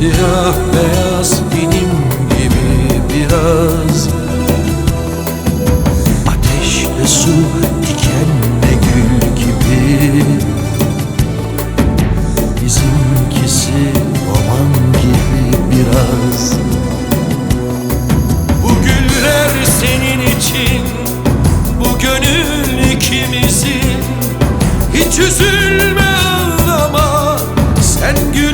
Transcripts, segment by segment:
Siyah beyaz benim gibi biraz. Ateşle su dikenle gül gibi. Bizimkisi roman gibi biraz. Bu güller senin için Bu gönül ikimizin. Hiç üzülme ağlama Sen gülümse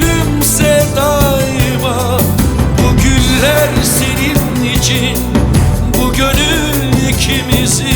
için Bu gönül ikimizin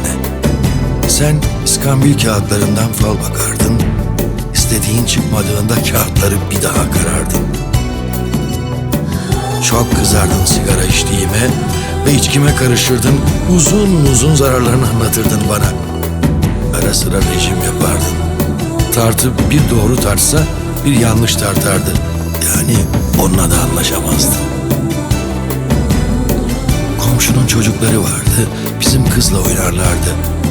Sen iskambil kağıtlarından fal bakardın. İstediğin çıkmadığında kağıtları bir daha karardın. Çok kızardın sigara içtiğime ve içkime karışırdın. Uzun uzun zararlarını anlatırdın bana. Ara sıra rejim yapardın. Tartı bir doğru tartsa bir yanlış tartardı. Yani onunla da anlaşamazdın. Komşunun çocukları vardı. Bizim kızla oynarlardı.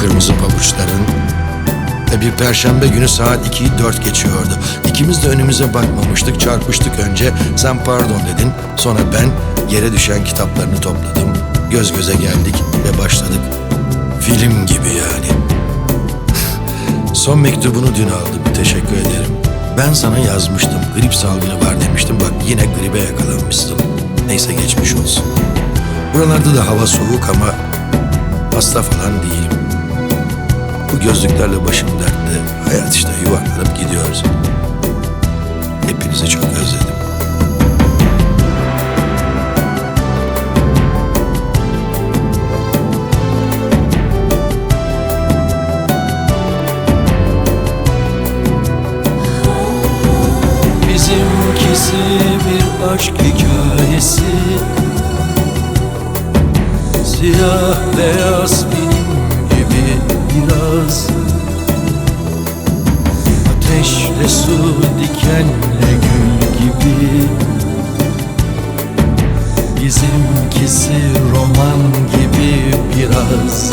kırmızı pabuçların bir perşembe günü saat 2'yi 4 geçiyordu. İkimiz de önümüze bakmamıştık, çarpıştık önce. Sen pardon dedin, sonra ben yere düşen kitaplarını topladım. Göz göze geldik ve başladık. Film gibi yani. Son mektubunu dün aldım. Teşekkür ederim. Ben sana yazmıştım. Grip salgını var demiştim. Bak yine gribe yakalanmışsın. Neyse geçmiş olsun. Buralarda da hava soğuk ama hasta falan değilim. Bu gözlüklerle başım dertte. Hayat işte yuvarlanıp gidiyoruz. Hepinizi çok özledim. Bizimkisi bir aşk Ateşle su dikenle gül gibi. Bizimkisi roman gibi biraz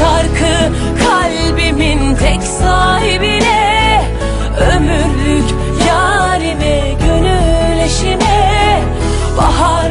şarkı kalbimin tek sahibine. Ömürlük yarime, gönül eşime. Bahar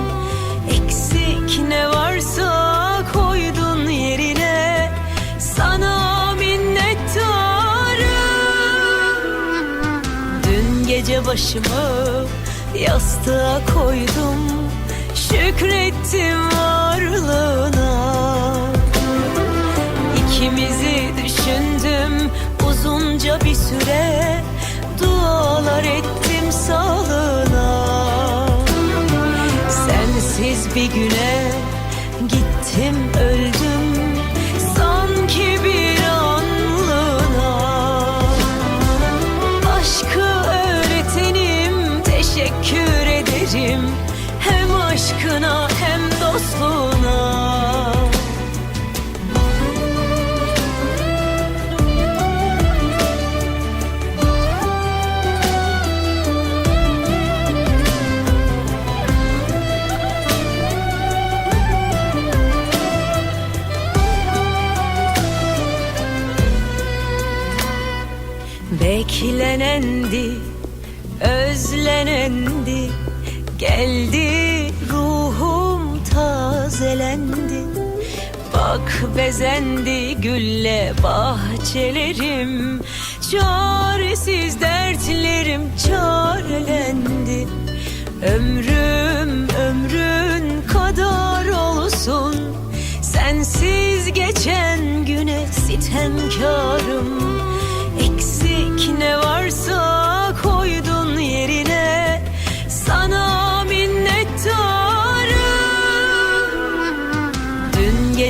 ne varsa koydun yerine. Sana minnettarım. Dün gece başımı yastığa koydum. Şükrettim varlığına. İkimizi düşündüm uzunca bir süre Bak bezendi gülle bahçelerim Çaresiz dertlerim çarelendi. Ömrüm ömrün kadar olsun Sensiz geçen güne sitemkarım Eksik ne varsa